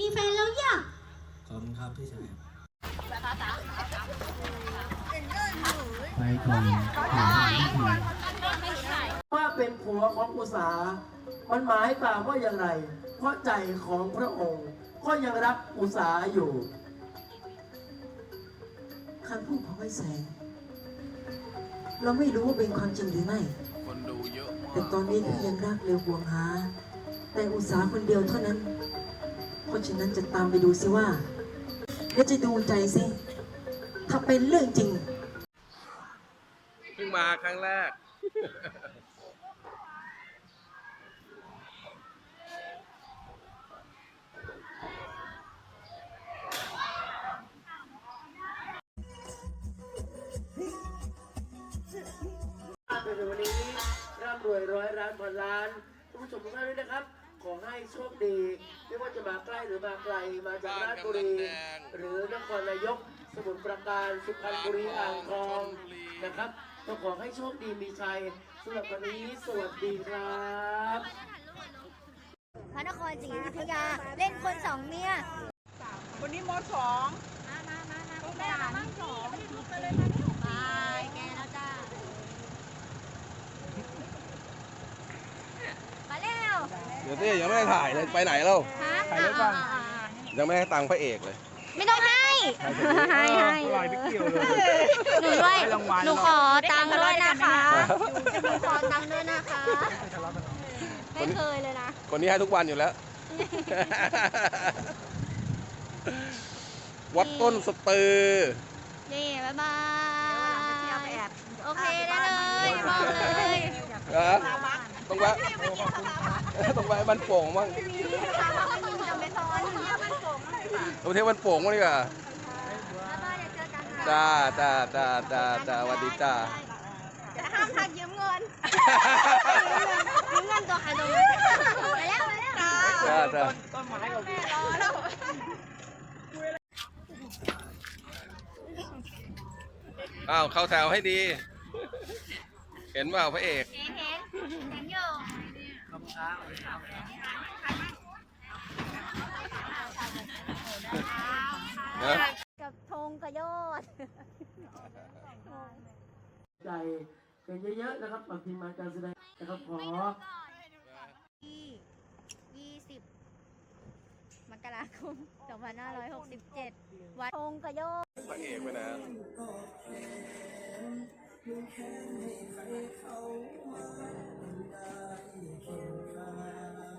มีแฟนแล้วย่ะขอบคุณครับพี่ชายไปก่อนถ่ายรูปทีว่าเป็นผัวของอุษา มันหมายความว่าอย่างไร เพราะใจของพระองค์ ก็ยังรักอุษาอยู่คำพูดของไอ้แสง เราไม่รู้ว่าเป็นความจริงหรือไม่ คนดูเยอะมากแต่ตอนนี้พี่ยังรักเร็วห่วงหา แต่อุษาคนเดียวเท่านั้น เพราะฉะนั้นจะตามไปดูสิว่า และจะดูใจสิ ถ้าเป็นเรื่องจริง เพิ่งมาครั้งแรก ในวันนี้ร่ำรวยร้อยล้านพันล้านทุกผู้ชมทุกท่านด้วยนะครับ ขอให้โชคดี ไม่ว่าจะมาใกล้หรือมาไกล มาจากราชบุรี หรือนครนายก สมุทรปราการ สุพรรณบุรี อ่างทองนะครับก็ขอให้โชคดีมีชัยสำหรับวันนี้ สวัสดีครับพระนครศรีอยุธยาเล่นคนสองเมีย วันนี้มสองมามามามาพวกแม่มามั่งสองไปเลยมาเร็วไปแกแล้วจ้ามาเร็ว เดี๋ยวสิยังไม่ได้ถ่ายเลยไปไหนแล้วฮะถ่ายรูปบ้างอ่ายังไม่ให้ตังค์พระเอกเลย ไม่ต้องให้ให้ให้ลอยไปเกี่ยวเลย หนูด้วย ให้รางวัล หนูขอตังค์ด้วยนะคะหนูขอตังค์ด้วยนะคะ ไม่เคยเลยนะ คนนี้ให้ทุกวันอยู่แล้ว วัดต้นสตือ นี่บ๊ายบาย โอเคได้เลย บอกเลยนะต้ องแวะต้องแวะบ้านโป่งบ้างจะไปซ้อนตรงเที่ยวบ้านโป่งบ้างดีกว่าบ๊ายบายเดี๋ยวเจอกันนะจ้าจ้าจ้าจ้าจ้าสวัสดีจ้าห้ามทักยืมเงินยืมเงินตัวใครตัวมันไปแล้วไปแล้วจ้าจ้าต้นไม้เราแม่รอแล้วอ้าวเข้าแถวให้ดี เห็นเปล่าพระเอกเห็นเห็นเห็ นอยู่นะกับธงกระโยดใจกันเยอะๆนะครับฝากทีมงานการแสดงนะครับขอที่20มกราคม2567 วัดธงกระโยดพระเอกไปนะ ให้ใครเข้ามาได้เกินไป